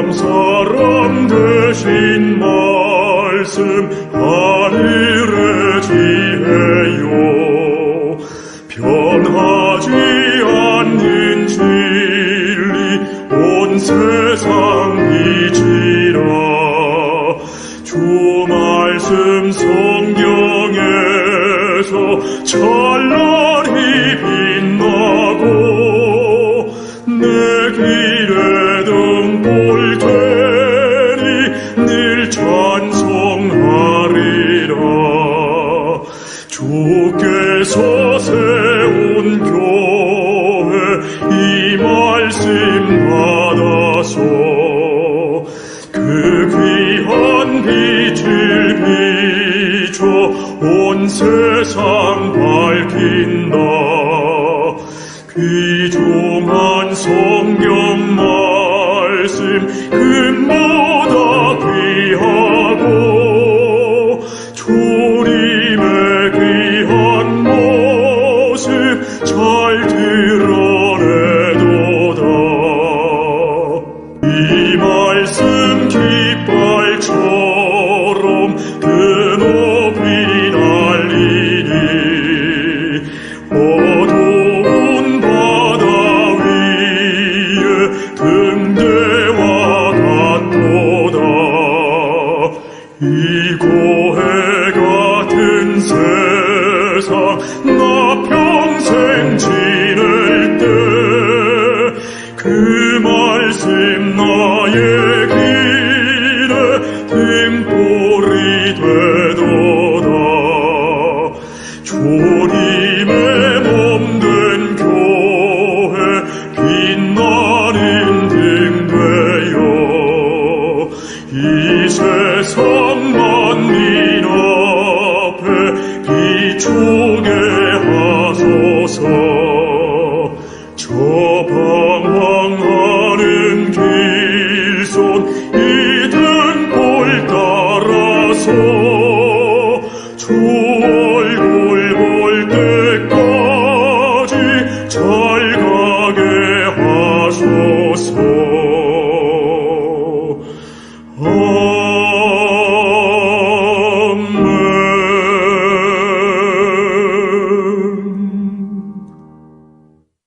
참 사람 되신 말씀 하늘의 지혜요. 변하지 않는 진리 온 세상 찬란히 빛나고 내 길에 등불 되니 늘 찬송하리라. 주께서 세운 교회 이 말씀 받아서 그 귀한 빛을 비춰 온 세상 밝힌다 귀중한 성경 말씀 금보 이 고해 같은 세상 나 평생 지낼 때 그 말씀 나의 길에 등불이 되 비추게 하소서. 저 방황하는 길손 이 등골 따라서 주 얼굴 볼 때까지 잘